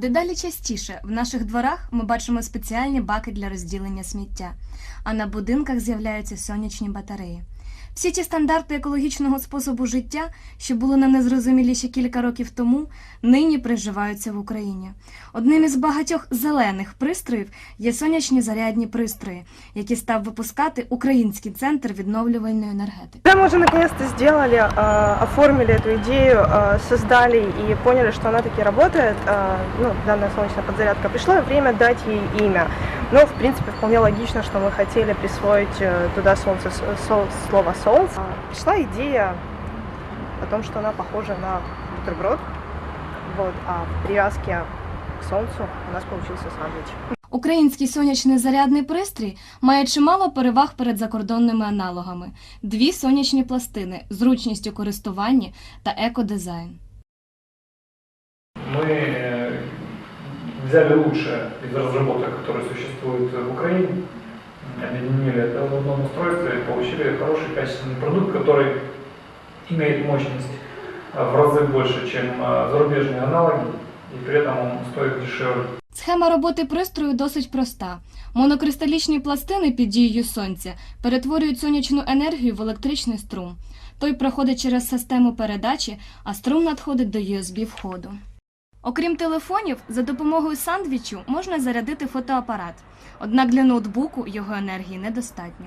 Дедалі частіше в наших дворах ми бачимо спеціальні баки для розділення сміття, а на будинках з'являються сонячні батареї. Всі ті стандарти екологічного способу життя, що були нам незрозумілі ще кілька років тому, нині приживаються в Україні. Одним із багатьох зелених пристроїв є сонячні зарядні пристрої, які став випускати Український центр відновлювальної енергетики. Когда мы уже наконец-то сделали, э, оформили эту идею, э, создали и поняли, что она таки работает, э, ну, данная солнечная подзарядка, пришло время дать ей имя. Но, в принципе, вполне логично, что мы хотели присвоить э, туда солнце, с- со- слово «солнце». А, Пришла идея о том, что она похожа на бутерброд, вот, а в привязке к солнцу у нас получился сандвич. Український сонячний зарядний пристрій має чимало переваг перед закордонними аналогами: дві сонячні пластини, зручність у користуванні та екодизайн. Мы э, взяли лучшее из разработок, которые существуют в Украине, объединили это в одном устройстве и получили хороший качественный продукт, который имеет мощность э, в разы больше, чем э, зарубежные аналоги, и при этом он стоит дешевле. Схема роботи пристрою досить проста. Монокристалічні пластини під дією сонця перетворюють сонячну енергію в електричний струм. Той проходить через систему передачі, а струм надходить до USB входу. Окрім телефонів, за допомогою сандвічу можна зарядити фотоапарат. Однак для ноутбуку його енергії недостатньо.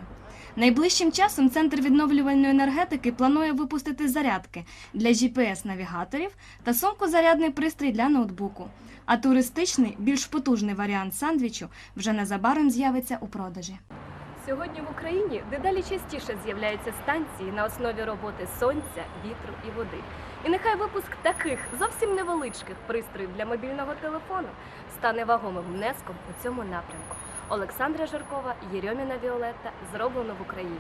Найближчим часом Центр відновлювальної енергетики планує випустити зарядки для GPS-навігаторів та сумку-зарядний пристрій для ноутбуку. А туристичний, більш потужний варіант сандвічу вже незабаром з'явиться у продажі. Сьогодні в Україні дедалі частіше з'являються станції на основі роботи сонця, вітру і води. І нехай випуск таких зовсім невеличких пристроїв для мобільного телефону стане вагомим внеском у цьому напрямку. Олександра Жаркова, Єрьоміна Віолетта. Зроблено в Україні.